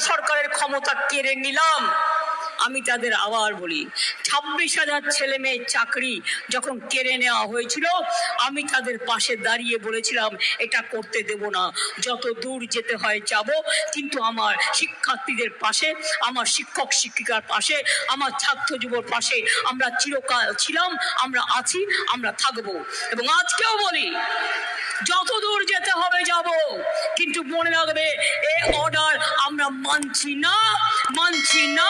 সরকারের ক্ষমতা কেড়ে নিলাম। আমি তাদের আবার বলি, ছাব্বিশ হাজার ছেলে মেয়ের চাকরি যখন কেড়ে নেওয়া হয়েছিল, আমি তাদের পাশে দাঁড়িয়ে বলেছিলাম, এটা করতে দেব না, যত দূর যেতে হয় যাব। কিন্তু আমার শিক্ষার্থীদের পাশে, আমার শিক্ষক শিক্ষিকার পাশে, আমার ছাত্র যুবর পাশে আমরা চিরকাল ছিলাম, আমরা আছি, আমরা থাকব। এবং আজকেও বলি, যত দূর যেতে হবে যাব, কিন্তু মনে রাখবে, এ অর্ডার আমরা মানছি না মানছি না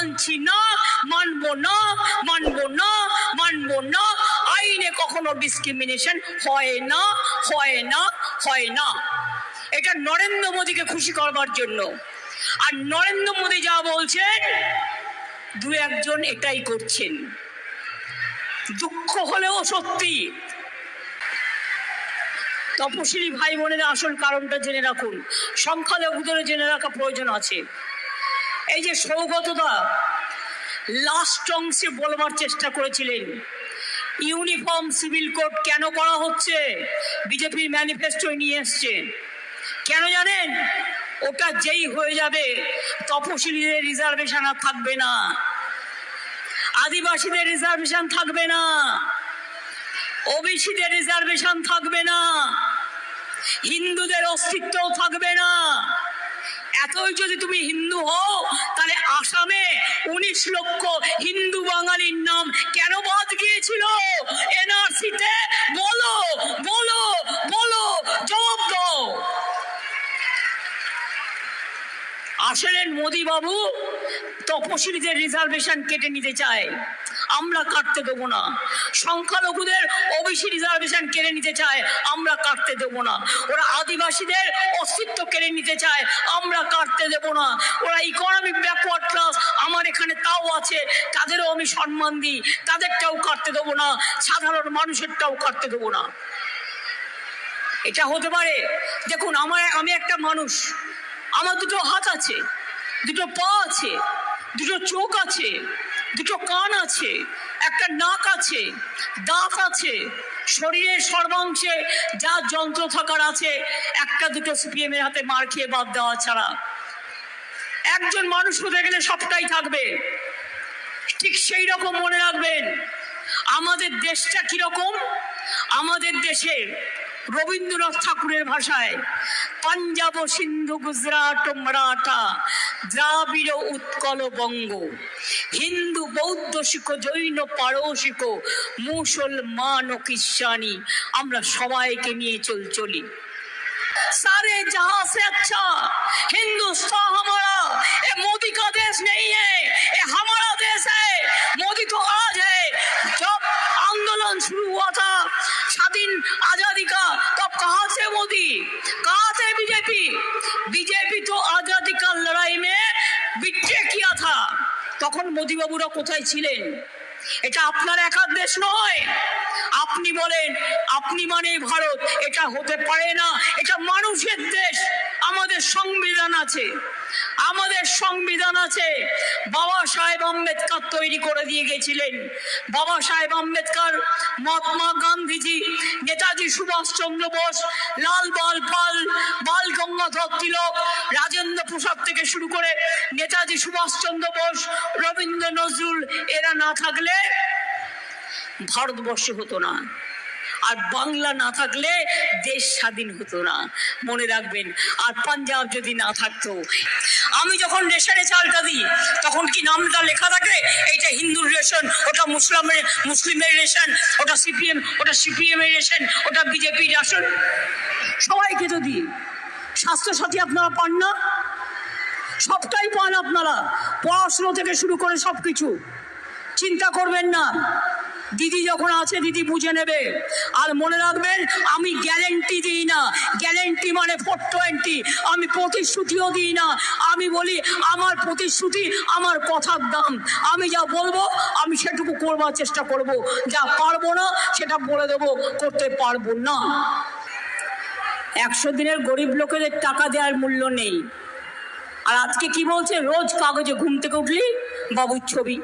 মানছি না মানবো না মানবো না মানবো না আইনে কখনো ডিসক্রিমিনেশন হয় না হয় না হয় না। এটা নরেন্দ্র মোদীকে খুশি করবার জন্য। আর নরেন্দ্র মোদী যা বলছেন, দু একজন এটাই করছেন। দুঃখ হলেও সত্যি। তপশিলি ভাই বোনেরা আসল কারণটা জেনে রাখুন। সংখ্যালঘুদের জেনে রাখা প্রয়োজন আছে। এই যে সৌগতদা লাস্ট অংশে বলবার চেষ্টা করেছিলেন ইউনিফর্ম সিভিল কোড কেন করা হচ্ছে? বিজেপির ম্যানিফেস্টোয় নিয়ে এসছে। কেন জানেন? ওটা যেই হয়ে যাবে, তপশিলীদের রিজার্ভেশন আর থাকবে না। আদিবাসীদের রিজার্ভেশন থাকবে না। ওবিসিদের রিজার্ভেশন থাকবে না। হিন্দুদের অস্তিত্বও থাকবে না। এতই যদি তুমি হিন্দু হও, তাহলে আসামে উনিশ লক্ষ হিন্দু বাঙালির নাম কেন বাদ গিয়েছিল? এনআরসিতে বলো বলো বলো, জবাব দাও। আসলেন মোদি বাবু তপশিলীদের রিজার্ভেশন কেটে নিতে চায়। আমরা কাটতে দেবো না। সংখ্যালঘুদের ওবিসি রিজার্ভেশন কেড়ে নিতে চায়, আমরা কাটতে দেবো না। ওরা আদিবাসীদের অস্তিত্ব কেড়ে নিতে চায়, আমরা কাটতে দেবো না। ওরা ইকোনমিক ব্যাকওয়ার্ড ক্লাস আমার এখানে তাও আছে, তাদেরও আমি সম্মান দিই। তাদেরটাও কাটতে দেবো না, সাধারণ মানুষেরটাও কাটতে দেবো না। এটা হতে পারে, দেখুন, আমার, আমি একটা মানুষ। আমার দুটো হাত আছে, দুটো পা আছে, দুটো চোখ আছে। দুটো কান আছে, একটা নাক আছে, দাঁত আছে, শরীরের সর্বাংশে যা যন্ত্র থাকার আছে, একটা দুটো সিপিএম এর হাতে মার খেয়ে বাদ দেওয়া ছাড়া। একজন মানুষ হতে গেলে সবটাই থাকবে। ঠিক সেই রকম মনে রাখবেন, আমাদের দেশটা কীরকম আমাদের দেশে রবীন্দ্রনাথ ঠাকুরের ভাষায়, পাঞ্জাব সিন্ধু, গুজরাট মারাঠা দ্রাবিড় উৎকল বঙ্গ হিন্দু বৌদ্ধ শিখ জৈন পারসিক মুসলমান ও খ্রিস্টানি আমরা সবাইকে নিয়ে চল চলি सारे जहां से अच्छा हिंदुस्तान हमारा ये मोदी का देश नहीं है ये हमारा देश है मोदी तो आज है जब आंदोलन शुरू हुआ था स्वाधीन आजादी का तब कहां से मोदी তখন মোদিবাবুরা কোথায় ছিলেন? এটা আপনার একার দেশ নয়। আপনি বলেন, আপনি মানে ভারত। এটা হতে পারে না। এটা মানুষের দেশ। আমাদের সংবিধান আছে। আমাদের সংবিধান আছে। বাবা সাহেব আম্বেদকর তৈরি করে দিয়ে গেছিলেন। বাবা সাহেব আম্বেদকর, মহাত্মা গান্ধীজি, নেতাজি সুভাষচন্দ্র বোস, লাল বাল পাল, বাল গঙ্গাধর তিলক, রাজেন্দ্র প্রসাদ থেকে শুরু করে নেতাজি সুভাষচন্দ্র বোস, রবীন্দ্র নজরুল, এরা না থাকলে ভারতবর্ষ হতো না। আর বাংলা না থাকলে দেশ স্বাধীন হতো না। মনে রাখবেন, আর পাঞ্জাব যদি না থাকতো। আমি যখন রেশনে চালটা দিই, তখন কি নামটা লেখা থাকে? এইটা হিন্দুর রেশন, ওটা মুসলামের, মুসলিমের রেশন, ওটা সিপিএম ওটা সিপিএম এর রেশন, ওটা বিজেপির রেশন সবাইকে তো দিই স্বাস্থ্যসাথী আপনারা পান না, সবটাই পান আপনারা। পড়াশুনো থেকে শুরু করে সব কিছু চিন্তা করবেন না। দিদি যখন আছে, দিদি বুঝে নেবে। আর মনে রাখবেন, আমি গ্যারেন্টি দিই না। গ্যারেন্টি মানে ফোর টোয়েন্টি আমি প্রতিশ্রুতিও দিই না। আমি বলি, আমার প্রতিশ্রুতি, আমার কথার দাম। আমি যা বলব, আমি সেটুকু করবার চেষ্টা করব। যা পারব না, সেটা বলে দেবো। করতে পারব না। একশো দিনের গরিব লোকেদের টাকা দেওয়ার মূল্য নেই। আর আজকে কি বলছে? রোজ কাগজে ঘুম থেকে উঠলি, বাবুর ছবি।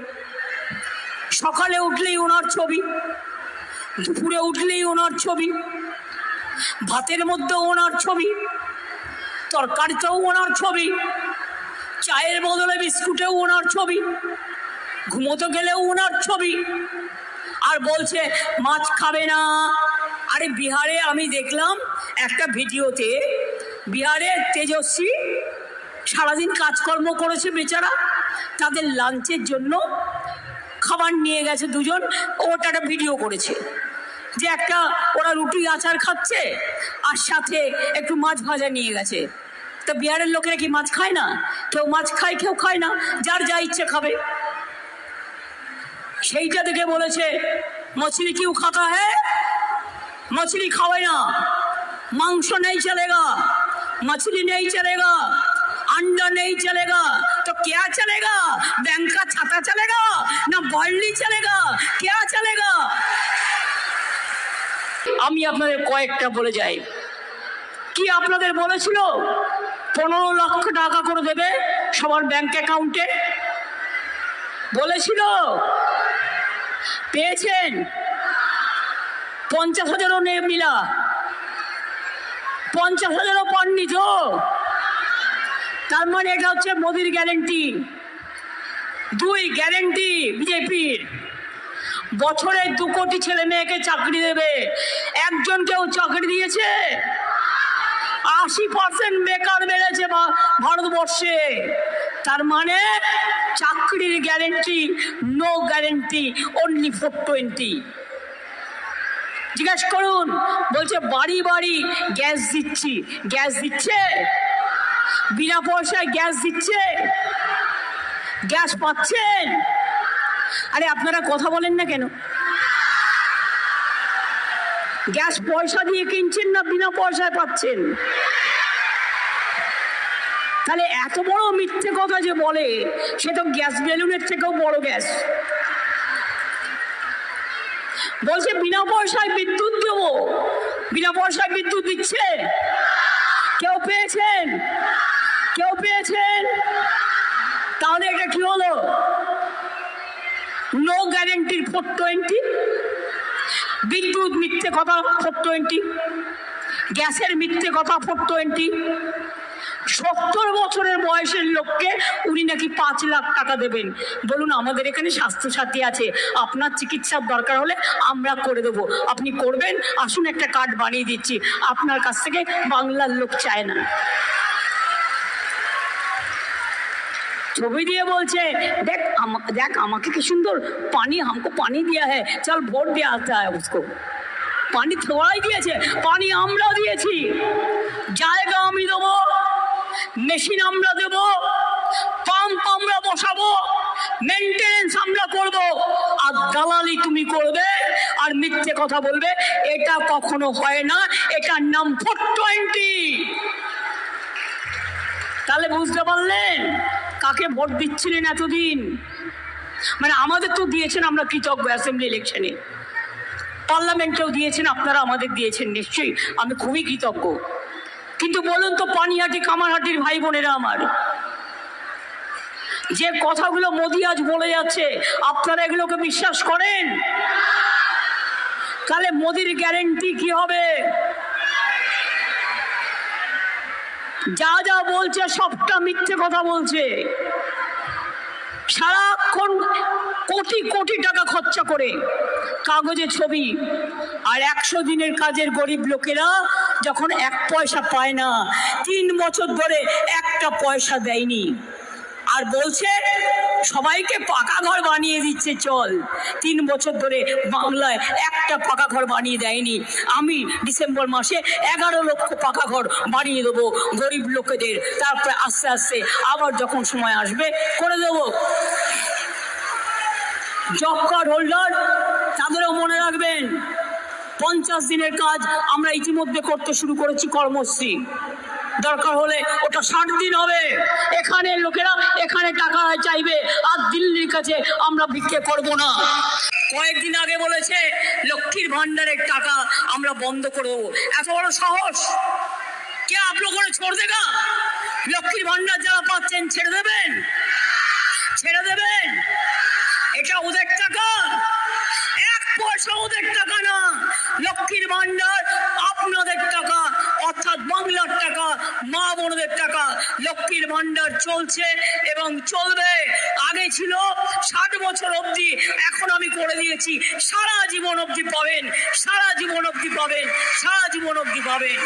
সকালে উঠলেই ওনার ছবি, দুপুরে উঠলেই ওনার ছবি, ভাতের মধ্যে ওনার ছবি, তরকারিতেও ওনার ছবি, চায়ের বদলে বিস্কুটেও ওনার ছবি, ঘুমোতে গেলেও ওনার ছবি, আর বলছে, মাছ খাবে না। আরে বিহারে আমি দেখলাম একটা ভিডিওতে বিহারে তেজস্বী সারাদিন কাজকর্ম করেছে বেচারা, তাদের লাঞ্চের জন্য খাবার নিয়ে গেছে দুজন ওটা একটা ভিডিও করেছে যে একটা ওরা রুটি আচার খাচ্ছে আর সাথে একটু মাছ ভাজা নিয়ে গেছে তা বিহারের লোকেরা কি মাছ খায় না কেউ মাছ খায় কেউ খায় না যার যা ইচ্ছে খাবে সেইটা দেখে বলেছে মছলি কিউ খাতা হ্যাঁ मछली खावे ना मांस नहीं चलेगा मछली नहीं चलेगा अंडा नहीं चलेगा तो क्या चलेगा बैंक का छाता चलेगा ना बॉल्डी चलेगा क्या चलेगा আমি আপনাদের কয়েকটা বলে যাই কি আপনাদের বলেছিল পনেরো লক্ষ টাকা করে দেবে সবার ব্যাংক অ্যাকাউন্টে বলেছিল পেয়েছেন পঞ্চাশ হাজারও নেই মিলা পঞ্চাশ হাজারও পাননি তো তার মানে এটা হচ্ছে মোদির গ্যারেন্টি দুই গ্যারেন্টি বিজেপির। বছরে দু কোটি ছেলে মেয়েকে চাকরি দেবে। একজন কেউ চাকরি দিয়েছে। আশি পার্সেন্ট বেকার বেড়েছে ভারতবর্ষে। তার মানে চাকরির guarantee no guarantee only four twenty জিজ্ঞেস করুন, বলছে বাড়ি বাড়ি গ্যাস দিচ্ছি। গ্যাস দিচ্ছে? বিনা পয়সায় গ্যাস দিচ্ছে। গ্যাস পাচ্ছেন। আরে আপনারা কথা বলেন না কেন? গ্যাস পয়সা দিয়ে কিনছেন না বিনা পয়সায় পাচ্ছেন? তাহলে এত বড় মিথ্যে কথা যে বলে, সে তো গ্যাস বেলুনের থেকেও বড় গ্যাস। বলছে, বিনা পয়সায় বিদ্যুৎ দেবো। বিনা পয়সায় বিদ্যুৎ দিচ্ছে কেউ পেয়েছেন? কেউ পেয়েছেন? তাহলে এটা কি হলো? নো গ্যারেন্টির ফোর টোয়েন্টি বিদ্যুৎ মিথ্যে কথা ফোর টোয়েন্টি গ্যাসের মিথ্যে কথা ফোর টোয়েন্টি সত্তর বছরের বয়সের লোককে উনি নাকি পাঁচ লাখ টাকা দেবেন বলুন আমাদের এখানে স্বাস্থ্যসাথী আছে আপনার চিকিৎসার দরকার হলে আমরা করে দেবো আপনি করবেন আসুন একটা কার্ড বানিয়ে দিচ্ছি আপনার কাছ থেকে বাংলার লোক চায় না ছবি দিয়ে বলছে দেখ আমা- দেখ আমাকে কি সুন্দর পানি हमको পানি दिया है चल ভোট দিয়ে आता है उसको পানি থোড়াই দিয়েছে পানি আমরা দিয়েছি জায়গা আমি দেবো মেশিন আমরা দেব পাম্প আমরা বসাবো মেনটেনেন্স আমরা করব, আর দালালি তুমি করবে, আর মিথ্যে কথা বলবে, এটা কখনো হয় না, এটার নাম ফোর টোয়েন্টি তাহলে বুঝতে পারলেন? কাকে ভোট দিচ্ছিলেন এতদিন? মানে আমাদের তো দিয়েছেন আমরা কৃতজ্ঞ অ্যাসেম্বলি ইলেকশনে পার্লামেন্টেও দিয়েছেন, আপনারা আমাদের দিয়েছেন নিশ্চয়ই, আমি খুবই কৃতজ্ঞ। কিন্তু বলুন তো, পানিহাটি, কামারহাটির ভাই বোনেরা আমার, যে কথাগুলো মোদি আজ বলে যাচ্ছে, আপনারা এগুলোকে বিশ্বাস করেন? তাহলে মোদির গ্যারেন্টি কি হবে? যা যা বলছে, সবটা মিথ্যে কথা বলছে। সারাক্ষণ কোটি কোটি টাকা খরচা করে কাগজে ছবি, আর একশো দিনের কাজের গরিব লোকেরা যখন এক পয়সা পায় না, তিন বছর ধরে একটা পয়সা দেয়নি। আর বলছে, সবাইকে পাকা ঘর বানিয়ে দিচ্ছে, চল। তিন বছর ধরে বাংলায় একটা পাকা ঘর বানিয়ে দেয়নি। আমি ডিসেম্বর মাসে এগারো লক্ষ পাকা ঘর বানিয়ে দেবো গরিব লোকেদের। তারপরে আস্তে আস্তে আবার যখন সময় আসবে, করে দেবো। জব কার্ড হোল্ডার, তাদেরও মনে রাখবেন। পঞ্চাশ দিনের কাজ আমরা ইতিমধ্যে করতে শুরু করেছি কর্মশ্রী। দরকার হলে ওটা ষাট দিন হবে। এখানে লোকেরা এখানে টাকা চাইবে আর দিল্লির কাছে আমরা ভিক্ষে করব না। কয়েকদিন আগে বলেছে, লক্ষ্মীর ভান্ডারের টাকা আমরা বন্ধ করে দেবো। এত বড় সাহস! কে আপলো করে ছোড় দেগা লক্ষ্মীর ভান্ডার যারা পাচ্ছেন, ছেড়ে দেবেন? ছেড়ে দেবেন? এটা ওদের টাকা। এক পয়সা ওদের টাকা না। ভান্ডার, আপনাদের টাকা, অর্থাৎ বাংলার টাকা, মা বোনদের টাকা, লক্ষ্মীর ভান্ডার চলছে এবং চলবে। আগে ছিল ষাট বছর অবধি, এখন আমি করে দিয়েছি, সারা জীবন অবধি পাবেন, সারা জীবন অবধি পাবেন, সারা জীবন অবধি পাবেন।